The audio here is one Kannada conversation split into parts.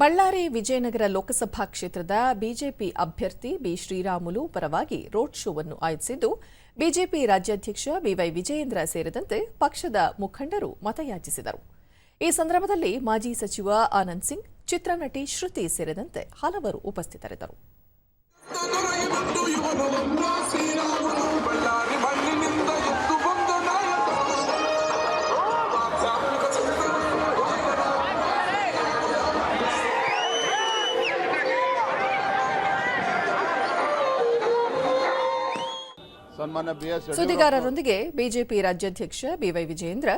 ಬಳ್ಳಾರಿ ವಿಜಯನಗರ ಲೋಕಸಭಾ ಕ್ಷೇತ್ರದ ಬಿಜೆಪಿ ಅಭ್ಯರ್ಥಿ ಬಿ ಶ್ರೀರಾಮುಲು ಪರವಾಗಿ ರೋಡ್ ಶೋವನ್ನು ಆಯೋಜಿಸಿದ್ದು, ಬಿಜೆಪಿ ರಾಜ್ಯಾಧ್ಯಕ್ಷ ಬಿವೈ ವಿಜಯೇಂದ್ರ ಸೇರಿದಂತೆ ಪಕ್ಷದ ಮುಖಂಡರು ಮತಯಾಚಿಸಿದರು. ಈ ಸಂದರ್ಭದಲ್ಲಿ ಮಾಜಿ ಸಚಿವ ಆನಂದ್ ಸಿಂಗ್, ಚಿತ್ರನಟಿ ಶ್ರುತಿ ಸೇರಿದಂತೆ ಹಲವರು ಉಪಸ್ಥಿತರಿದ್ದರು. ಸನ್ಮಾನ್ಯ ಬಿ ಎಸ್ ಸುದ್ದಿಗಾರರೊಂದಿಗೆ ಬಿಜೆಪಿ ರಾಜ್ಯಾಧ್ಯಕ್ಷ ಬಿವೈ ವಿಜಯೇಂದ್ರ.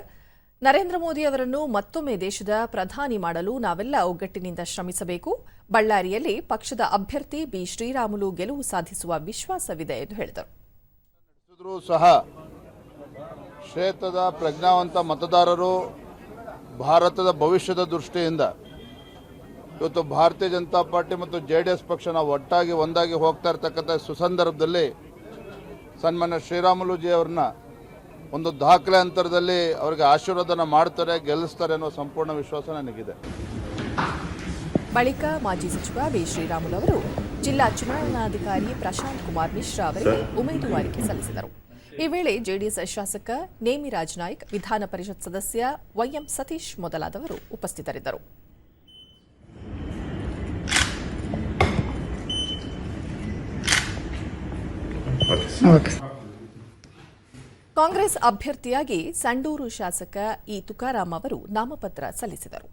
ನರೇಂದ್ರ ಮೋದಿ ಅವರನ್ನು ಮತ್ತೊಮ್ಮೆ ದೇಶದ ಪ್ರಧಾನಿ ಮಾಡಲು ನಾವೆಲ್ಲ ಒಗ್ಗಟ್ಟಿನಿಂದ ಶ್ರಮಿಸಬೇಕು. ಬಳ್ಳಾರಿಯಲ್ಲಿ ಪಕ್ಷದ ಅಭ್ಯರ್ಥಿ ಬಿ ಶ್ರೀರಾಮುಲು ಗೆಲುವು ಸಾಧಿಸುವ ವಿಶ್ವಾಸವಿದೆ ಎಂದು ಹೇಳಿದರು. ಸಹ ಕ್ಷೇತ್ರದ ಪ್ರಜ್ಞಾವಂತ ಮತದಾರರು ಭಾರತದ ಭವಿಷ್ಯದ ದೃಷ್ಟಿಯಿಂದ ಇವತ್ತು ಭಾರತೀಯ ಜನತಾ ಪಾರ್ಟಿ ಮತ್ತು ಜೆ ಡಿ ಎಸ್ ಪಕ್ಷ ನಾವು ಒಟ್ಟಾಗಿ ಒಂದಾಗಿ ಹೋಗ್ತಾ ಇರ್ತಕ್ಕಂಥ ಸುಸಂದರ್ಭದಲ್ಲಿ ಸನ್ಮಾನ್ಯ ಶ್ರೀರಾಮುಲುಜಿ ಅವ್ರನ್ನ ಒಂದು ದಾಖಲೆ ಅಂತರದಲ್ಲಿ ಅವರಿಗೆ ಆಶೀರ್ವಾದನ ಮಾಡ್ತಾರೆ, ಗೆಲ್ಲಿಸ್ತಾರೆ ಅನ್ನೋ ಸಂಪೂರ್ಣ ವಿಶ್ವಾಸ ನನಗಿದೆ. ಬಳಿಕ ಮಾಜಿ ಸಚಿವ ಬಿ ಶ್ರೀರಾಮುಲು ಅವರು ಜಿಲ್ಲಾ ಚುನಾವಣಾಧಿಕಾರಿ ಪ್ರಶಾಂತ್ ಕುಮಾರ್ ಮಿಶ್ರಾ ಅವರಿಗೆ ಉಮೇದುವಾರಿಕೆ ಸಲ್ಲಿಸಿದರು. ಈ ವೇಳೆ ಜೆಡಿಎಸ್ ಶಾಸಕ ನೇಮಿರಾಜ್ ನಾಯ್ಕ್, ವಿಧಾನ ಪರಿಷತ್ ಸದಸ್ಯ ವೈಎಂ ಸತೀಶ್ ಮೊದಲಾದವರು ಉಪಸ್ಥಿತರಿದ್ದರು. ಕಾಂಗ್ರೆಸ್ ಅಭ್ಯರ್ಥಿಯಾಗಿ ಸಂಡೂರು ಶಾಸಕ ಇ ತುಕಾರಾಮ್ ಅವರು ನಾಮಪತ್ರ ಸಲ್ಲಿಸಿದರು.